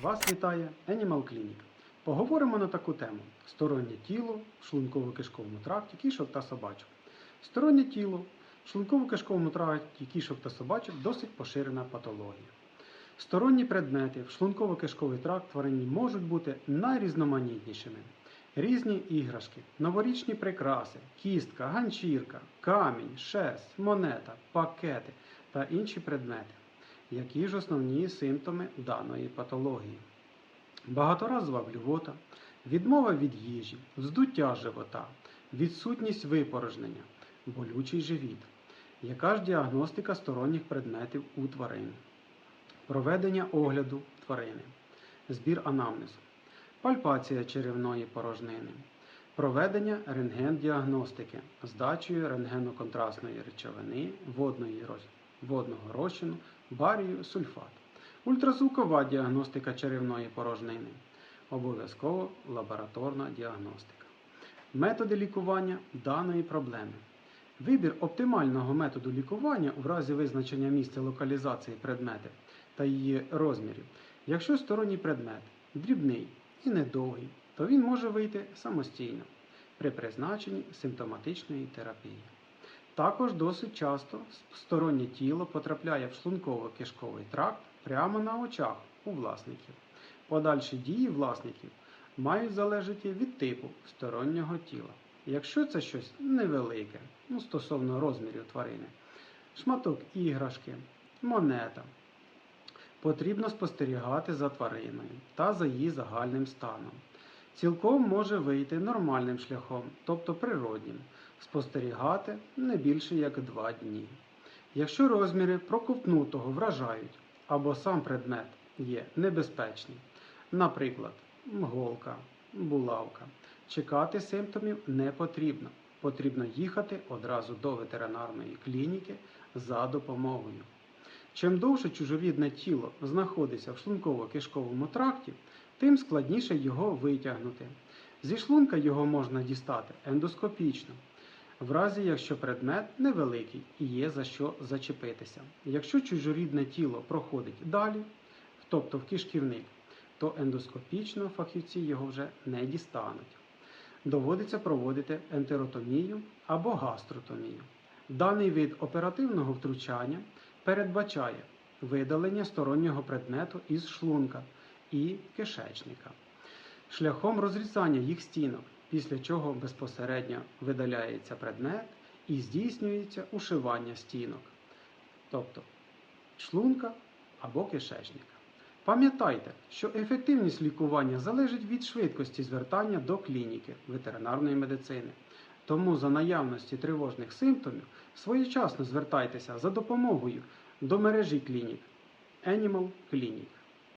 Вас вітає Animal Clinic. Поговоримо на таку тему: стороннє тіло в шлунково-кишковому тракті кішок та собачок. Стороннє тіло в шлунково-кишковому тракті кішок та собачок досить поширена патологія. Сторонні предмети в шлунково-кишковий тракт тварині можуть бути найрізноманітнішими. Різні іграшки, новорічні прикраси, кістка, ганчірка, камінь, шерсть, монета, пакети та інші предмети. Які ж основні симптоми даної патології? Багаторазова блювота, відмова від їжі, вздуття живота, відсутність випорожнення, болючий живіт. Яка ж діагностика сторонніх предметів у тварин? Проведення огляду тварини, збір анамнезу, пальпація черевної порожнини, проведення рентген-діагностики з рентгеноконтрастної речовини водної водного розчину, барію, сульфат, ультразвукова діагностика черевної порожнини, обов'язково лабораторна діагностика. Методи лікування даної проблеми. Вибір оптимального методу лікування у разі визначення місця локалізації предметів та її розмірів. Якщо сторонній предмет дрібний і недовгий, то він може вийти самостійно при призначенні симптоматичної терапії. Також досить часто стороннє тіло потрапляє в шлунково-кишковий тракт прямо на очах у власників. Подальші дії власників мають залежати від типу стороннього тіла. Якщо це щось невелике, ну, стосовно розмірів тварини, шматок іграшки, монета, потрібно спостерігати за твариною та за її загальним станом. Цілком може вийти нормальним шляхом, тобто природнім, спостерігати не більше як два дні. Якщо розміри проковтнутого вражають або сам предмет є небезпечний, наприклад, голка, булавка, чекати симптомів не потрібно. Потрібно їхати одразу до ветеринарної клініки за допомогою. Чим довше чужорідне тіло знаходиться в шлунково-кишковому тракті, тим складніше його витягнути. Зі шлунка його можна дістати ендоскопічно, в разі якщо предмет невеликий і є за що зачепитися. Якщо чужорідне тіло проходить далі, тобто в кишківник, то ендоскопічно фахівці його вже не дістануть. Доводиться проводити ентеротомію або гастротомію. Даний вид оперативного втручання передбачає видалення стороннього предмету із шлунка і кишечника шляхом розрізання їх стінок, після чого безпосередньо видаляється предмет і здійснюється ушивання стінок, тобто шлунка або кишечника. Пам'ятайте, що ефективність лікування залежить від швидкості звертання до клініки ветеринарної медицини. Тому за наявності тривожних симптомів своєчасно звертайтеся за допомогою до мережі клінік Animal Clinic.